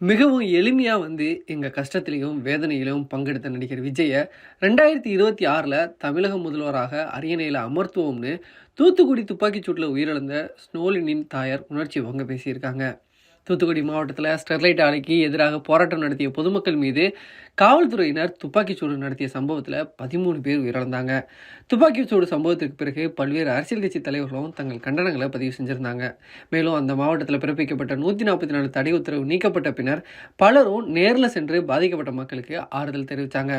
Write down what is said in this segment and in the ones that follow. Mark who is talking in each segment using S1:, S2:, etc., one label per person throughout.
S1: மிகவும் எளிமையாக வந்து எங்கள் கஷ்டத்திலையும் வேதனையிலும் பங்கெடுத்த நடிகர் விஜயை ரெண்டாயிரத்தி இருபத்தி ஆறில் தமிழக முதல்வராக அரியணையில் அமர்த்துவோம்னு தூத்துக்குடி துப்பாக்கிச் சூட்டில் உயிரிழந்த ஸ்னோலினின் தாயார் உணர்ச்சி வங்க பேசியிருக்காங்க. தூத்துக்குடி மாவட்டத்தில் ஸ்டெர்லைட் ஆலைக்கு எதிராக போராட்டம் நடத்திய பொதுமக்கள் மீது காவல்துறையினர் துப்பாக்கிச் சூடு நடத்திய சம்பவத்தில் பதிமூணு பேர் உயிரிழந்தாங்க. துப்பாக்கிச் சூடு சம்பவத்திற்கு பிறகு பல்வேறு அரசியல் கட்சி தலைவர்களும் தங்கள் கண்டனங்களை பதிவு செஞ்சிருந்தாங்க. மேலும் அந்த மாவட்டத்தில் பிறப்பிக்கப்பட்ட நூற்றி நாற்பத்தி நாலு தடை உத்தரவு நீக்கப்பட்ட பின்னர் பலரும் நேரில் சென்று பாதிக்கப்பட்ட மக்களுக்கு ஆறுதல் தெரிவித்தாங்க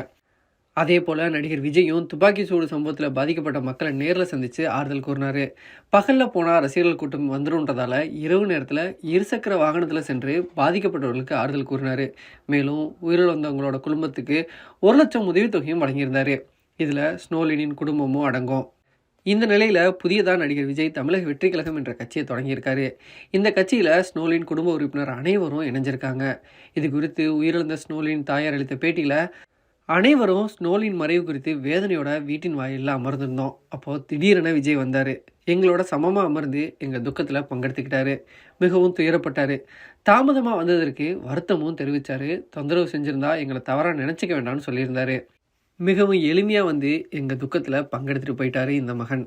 S1: அதே போல் நடிகர் விஜயும் துப்பாக்கி சூடு சம்பவத்தில் பாதிக்கப்பட்ட மக்களை நேரில் சந்தித்து ஆறுதல் கூறினார். பகலில் போனால் ரசிகர்கள் கூட்டம் வந்துடும்ன்றதால இரவு நேரத்தில் இருசக்கர வாகனத்தில் சென்று பாதிக்கப்பட்டவர்களுக்கு ஆறுதல் கூறினார். மேலும் உயிரிழந்தவங்களோட குடும்பத்துக்கு ஒரு லட்சம் உதவித்தொகையும் வழங்கியிருந்தார். இதில் ஸ்னோலினின் குடும்பமும் அடங்கும். இந்த நிலையில் புதியதாக நடிகர் விஜய் தமிழக வெற்றி கழகம் என்ற கட்சியை தொடங்கியிருக்காரு. இந்த கட்சியில் ஸ்னோலின் குடும்ப உறுப்பினர் அனைவரும் இணைஞ்சிருக்காங்க. இது குறித்து உயிரிழந்த ஸ்னோலின் தாயார் அளித்த பேட்டியில் அனைவரும் ஸ்னோலின் மறைவு குறித்து வேதனையோட வீட்டின் வாயிலில் அமர்ந்திருந்தோம். அப்போது திடீரென விஜய் வந்தார். எங்களோட சமமாக அமர்ந்து எங்கள் துக்கத்தில் பங்கெடுத்துக்கிட்டாரு. மிகவும் துயரப்பட்டார். தாமதமாக வந்ததற்கு வருத்தமும் தெரிவித்தார் தொந்தரவு செஞ்சுருந்தா எங்களை தவறாக நினச்சிக்க வேண்டாம்னு சொல்லியிருந்தாரு. மிகவும் எளிமையாக வந்து எங்கள் துக்கத்தில் பங்கெடுத்துட்டு போயிட்டாரு இந்த மகன்.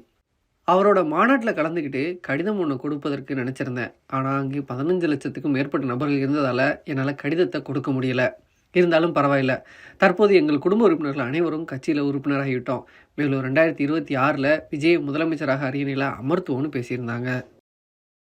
S1: அவரோட மாநாட்டில் கலந்துக்கிட்டு கடிதம் ஒன்று கொடுப்பதற்கு நினச்சிருந்தேன். ஆனால் அங்கே பதினஞ்சு லட்சத்துக்கும் மேற்பட்ட நபர்கள் இருந்ததால் என்னால் கடிதத்தை கொடுக்க முடியலை. இருந்தாலும் பரவாயில்ல. தற்போது எங்கள் குடும்ப உறுப்பினர்கள் அனைவரும் கட்சியில் உறுப்பினராகிவிட்டோம். மேலும் ரெண்டாயிரத்தி இருபத்தி ஆறில் விஜய் முதலமைச்சராக அரியணையில் அமர்த்துவோன்னு பேசியிருந்தாங்க.